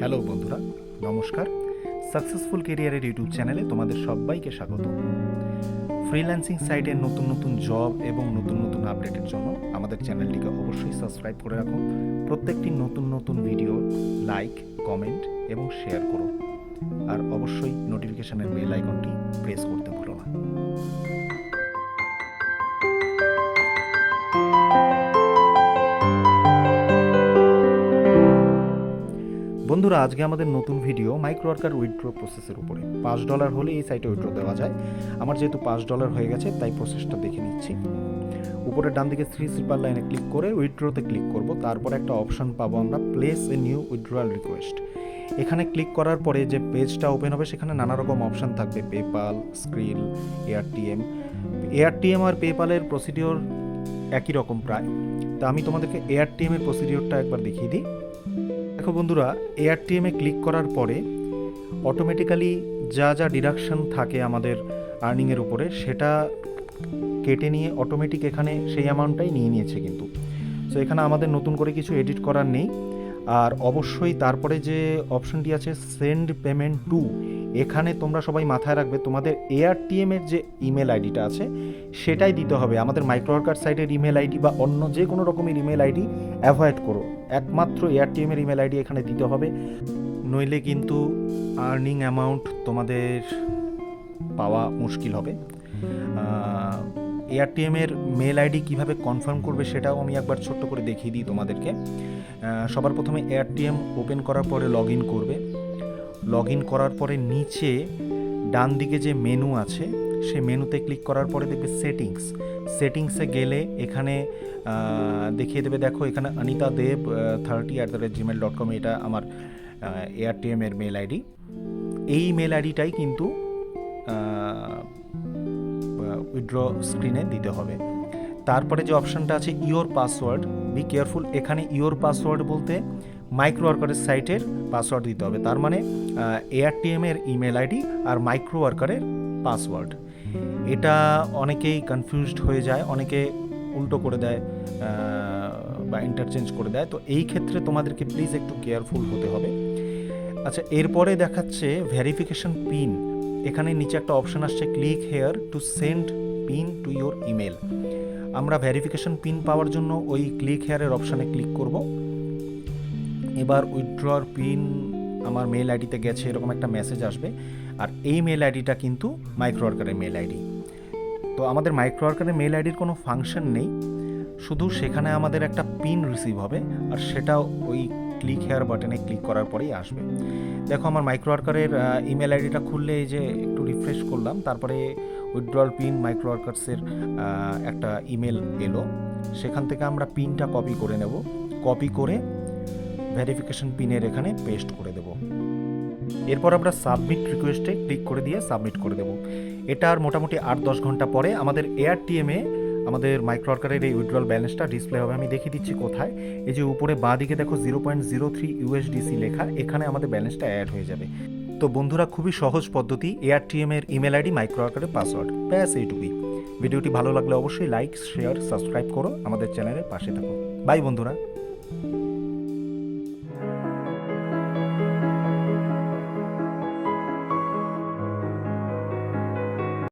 Hello বন্ধুরা, নমস্কার। Successful কেরিয়ারের ইউটিউব চ্যানেলে তোমাদের সবাইকে স্বাগত। ফ্রিল্যান্সিং সাইটের নতুন নতুন জব এবং নতুন নতুন আপডেটের জন্য আমাদের চ্যানেলটিকে অবশ্যই সাবস্ক্রাইব করে রাখো। প্রত্যেকটি নতুন নতুন ভিডিও লাইক কমেন্ট এবং শেয়ার করো। আর অবশ্যই নোটিফিকেশনের বেল আইকনটি প্রেস করতে ভুলো না। বন্ধুরা, আজকে আমাদের নতুন ভিডিও মাইক্রো ওয়ার্কার উইথড্র প্রসেসের উপরে। পাঁচ ডলার হলে এই সাইটে উইথড্র দেওয়া যায়। আমার যেহেতু পাঁচ ডলার হয়ে গেছে, তাই প্রসেসটা দেখে নিচ্ছি। উপরে ডান দিকে থ্রি স্লিপার লাইনে ক্লিক করে উইথড্রোতে ক্লিক করব। তারপরে একটা অপশন পাবো আমরা place a new withdrawal request এখানে ক্লিক করার পরে যে পেজটা ওপেন হবে, সেখানে নানা রকম অপশন থাকবে। পেপাল স্ক্রিল এআরটিএম এআরটিএম আর পেপালের প্রসিডিওর একই রকম প্রায়। তা আমি তোমাদেরকে এআরটিএম এর প্রসিডিওরটা একবার দেখিয়ে দিই। দেখো বন্ধুরা এআরটিএমে ক্লিক করার পরে অটোমেটিক্যালি যা যা ডিডাকশন থাকে আমাদের আর্নিংয়ের উপরে, সেটা কেটে নিয়ে অটোমেটিক এখানে সেই অ্যামাউন্টটাই নিয়ে নিয়েছে কিন্তু। সো এখানে আমাদের নতুন করে কিছু এডিট করার নেই। আর অবশ্যই তারপরে যে অপশনটি আছে সেন্ড পেমেন্ট টু, এখানে তোমরা সবাই মাথায় রাখবে, তোমাদের এআরটিএম এর যে ইমেল আইডিটা আছে, সেটাই দিতে হবে। আমাদের মাইক্রোওয়ার্কার সাইটের ইমেল আইডি বা অন্য যে কোনো রকমের ইমেল আইডি অ্যাভয়েড করো। একমাত্র এআরটিএম এর ইমেল আইডি এখানে দিতে হবে। নইলে কিন্তু আর্নিং অ্যামাউন্ট তোমাদের পাওয়া মুশকিল হবে। এআরটিএম এর মেল আইডি কীভাবে কনফার্ম করবে সেটাও আমি একবার ছোট্ট করে দেখিয়ে দিই তোমাদেরকে। সবার প্রথমে এআরটিএম ওপেন করার পরে লগ ইন করবে। লগ ইন করার পরে নিচে ডান দিকে যে মেনু আছে সেই মেনুতে ক্লিক করার পরে দেখবে সেটিংস। সেটিংসে গেলে এখানে দেখিয়ে দেবে, দেখো এখানে Anita Dev thirty at the rate Gmail dot com এটা আমার এয়ারটিএম এর মেল আইডি। এই মেল আইডিটাই কিন্তু উইথড্র স্ক্রিনে দিতে হবে। তারপরে যে অপশনটা আছে ইওর পাসওয়ার্ড বি কেয়ারফুল এখানে ইওর পাসওয়ার্ড বলতে মাইক্রো ওয়ার্কারের সাইটের পাসওয়ার্ড দিতে হবে। তার মানে এআরটিএম এর ইমেল আইডি আর মাইক্রো ওয়ার্কারের পাসওয়ার্ড এটা অনেকেই কনফিউজড হয়ে যায়, অনেকে উল্টো করে দেয় বা ইন্টারচেঞ্জ করে দেয়। তো এই ক্ষেত্রে তোমাদেরকে প্লিজ একটু কেয়ারফুল হতে হবে। আচ্ছা এরপরে দেখাচ্ছে ভেরিফিকেশন পিন এখানে নিচে একটা অপশান আসছে click here to send pin to your email আমরা ভেরিফিকেশন পিন পাওয়ার জন্য ওই ক্লিক হেয়ারের অপশানে ক্লিক করব। এবার উইথড্রর পিন আমার মেল আইডিতে গেছে, এরকম একটা মেসেজ আসবে। আর এই মেল আইডিটা কিন্তু মাইক্রোওয়ার্কারের মেল আইডি তো আমাদের মাইক্রোওয়ার্কারের মেল আইডির কোনো ফাংশন নেই। শুধু সেখানে আমাদের একটা পিন রিসিভ হবে, আর সেটা ওই ক্লিক হেয়ার বাটনে ক্লিক করার পরেই আসবে। দেখো আমার মাইক্রো ওয়ার্কারের ইমেল আইডিটা খুললে এই যে একটু রিফ্রেশ করলাম, তারপরে উইথড্রল পিন মাইক্রোওয়ার্কার্সের একটা ইমেল এলো। সেখান থেকে আমরা পিনটা কপি করে নেব। কপি করে ভেরিফিকেশন পিনের এখানে পেস্ট করে দেব। এরপর আমরা সাবমিট রিকোয়েস্টে ক্লিক করে দিয়ে সাবমিট করে দেব। এটা আর মোটামুটি আট দশ ঘণ্টা পরে আমাদের এআরটিএমে আমাদের মাইক্রো আর্কারের এই উইড্রল ব্যালেন্সটা ডিসপ্লে হবে। আমি দেখিয়ে দিচ্ছি কোথায়। এই যে উপরে বাঁ দিকে দেখো zero point zero three USDC লেখা, এখানে আমাদের ব্যালেন্সটা অ্যাড হয়ে যাবে। তো বন্ধুরা, খুবই সহজ পদ্ধতি এআরটিএম এর ইমেল আইডি মাইক্রো অর্কারের পাসওয়ার্ড ব্যাস, এইটুকুই। ভিডিওটি ভালো লাগলে অবশ্যই লাইক শেয়ার সাবস্ক্রাইব করো। আমাদের চ্যানেলের পাশে থাকো। বাই বন্ধুরা।